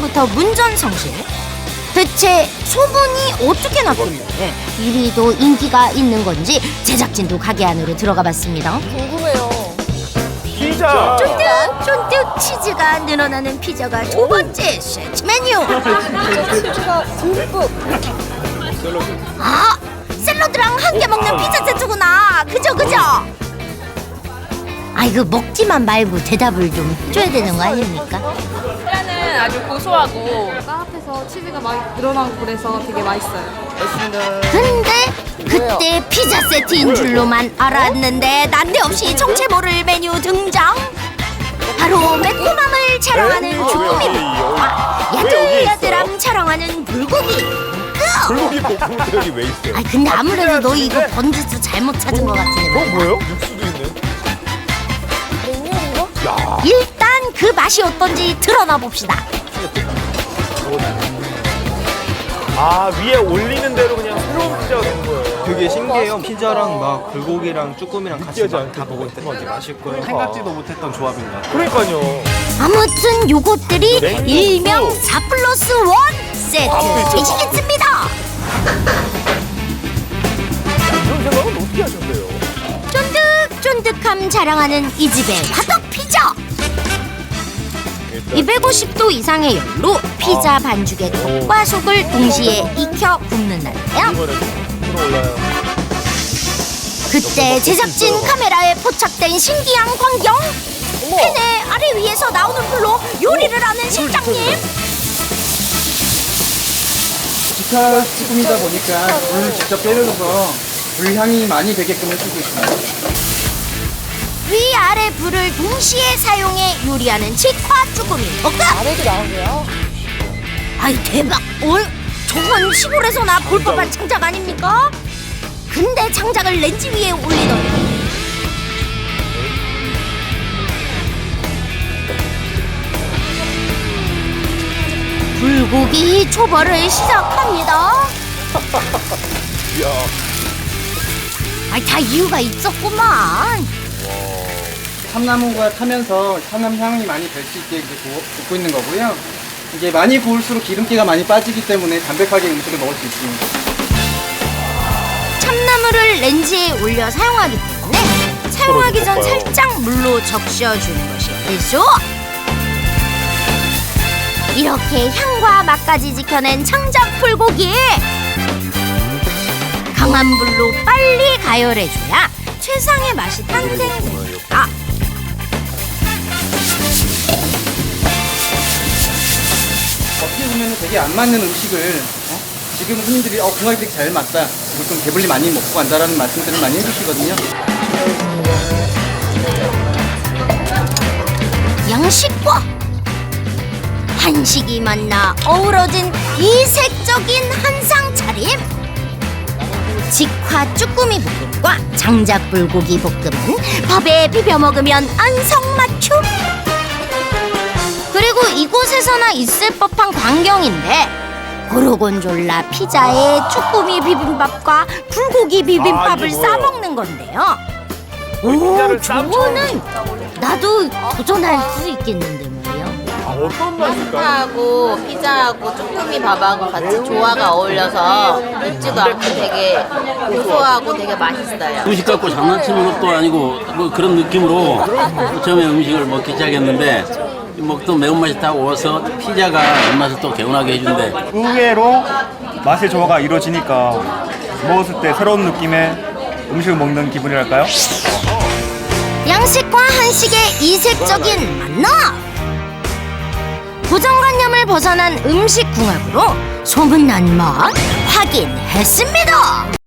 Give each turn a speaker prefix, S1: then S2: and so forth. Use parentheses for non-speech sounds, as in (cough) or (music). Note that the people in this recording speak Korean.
S1: 처음부터 문전성실. 대체 소문이 어떻게 났길래 이리도 인기가 있는 건지 제작진도 가게 안으로 들어가 봤습니다.
S2: 궁금해요.
S3: 피자.
S1: 쫀득 쫀득 치즈가 늘어나는 피자가 두 번째 세트 메뉴.
S2: 진짜 치즈가 듬뿍.
S1: 아 샐러드랑 함께 먹는 피자 세트구나. 그죠 그죠. 아 이거 먹지만 말고 대답을 좀 해줘야 되는 거 아닙니까?
S4: 피자는 아주 고소하고
S5: 바깥에서 치즈가 많이 늘어나고 그래서 되게 맛있어요.
S1: 근데 그때 피자 세트인 줄로만 알았는데 난데없이 정체 모를 메뉴 등장. 바로 매콤함을 자랑하는 주꾸미 볶음과 야들야들함 자랑하는 불고기. 그!
S3: 불고기 여기 왜 있어요?
S1: 아 근데 아무래도 너 이거 번지수 잘못 찾은 것 같은데.
S3: 어 뭐예요? 육수 도 있네.
S2: 냉면인가?
S3: 야.
S1: 일단 그 맛이 어떤지 드러나 봅시다.
S3: 아 위에 올리는 대로 그냥 새로운 피자가 되는 거예요.
S6: 되게 신기해요. 피자랑 막 불고기랑 쭈꾸미랑 같이
S3: 느끼하지
S6: 막다
S3: 않게
S6: 먹을 때
S3: 볶음하게
S6: 맛있고요. 생각지도 못했던 조합인 것 같아요.
S3: 그러니까요.
S1: 아무튼 요것들이
S3: 냉국수.
S1: 일명 4 플러스 1 세트 되시겠습니다.
S3: 이런 생각은 어떻게 하셨어요?
S1: 쫀득쫀득함 자랑하는 이 집의 화덕. 250도 이상의 열로 피자 반죽에 겉과 속을 동시에 익혀 굽는다는데요. 그때 제작진 카메라에 포착된 신기한 광경. 팬의 아래 위에서 나오는 불로 요리를 하는 실장님.
S7: 기타 쭈꾸미다 보니까 불을 직접 때려줘서 불 향이 많이 되게끔 해주고 있습니다.
S1: 위아래 불을 동시에 사용해 요리하는 직화 쭈꾸미 볶음.
S2: 아래도 나오네요.
S1: 아이 대박! 올 저건 시골에서나 볼 법한 장작 아닙니까? 근데 장작을 렌즈 위에 올리더니 불고기 초벌을 시작합니다. (laughs)
S3: 이야.
S1: 아이 다 이유가 있었구만.
S7: 참나무가 타면서 참나무 향이 많이 될 수 있게 이제 굽고 있는 거고요. 이게 많이 구울수록 기름기가 많이 빠지기 때문에 담백하게 음식을 먹을 수 있습니다.
S1: 참나무를 렌즈에 올려 사용하기 때문에 사용하기 전. 살짝 물로 적셔주는 것이 필수. 이렇게 향과 맛까지 지켜낸 창작 불고기. 강한 불로 빨리 가열해줘야 최상의 맛이 탄생됩니다.
S7: 어떻게 보면 되게 안 맞는 음식을 어? 지금 손님들이 어, 그 맛이 되게 잘 맞다. 이거 좀 배불리 많이 먹고 간다라는 말씀들을 많이 해주시거든요.
S1: 양식과 한식이 만나 어우러진 이색적인 한상 차림. 직화 쭈꾸미 볶음과 장작 불고기 볶음은 밥에 비벼 먹으면 안성맞춤. 그리고 이곳에서나 있을 법한 광경인데 고르곤졸라 피자에 쭈꾸미 비빔밥과 불고기 비빔밥을
S3: 아, 이게 뭐예요?
S1: 싸 먹는 건데요. 오,
S3: 피자를 쌈
S1: 저거는 나도 도전할 수 있겠는데 말이야.
S3: 아, 어떤 맛일까요?
S4: 파스타하고 피자하고 쭈꾸미 밥하고 같이 조화가 어울려서 맵지도 않고 되게 고소하고 되게 맛있어요.
S8: 음식 갖고 장난치는 것도 아니고 뭐 그런 느낌으로 처음에 음식을 먹기 시작했는데 먹던 매운맛이 딱 오서 피자가 입맛을 또 개운하게 해준대
S9: 의외로 맛의 조화가 이루어지니까 먹었을 때 새로운 느낌의 음식을 먹는 기분이랄까요?
S1: 양식과 한식의 이색적인 만남. 고정관념을 벗어난 음식 궁합으로 소문난 맛 확인했습니다.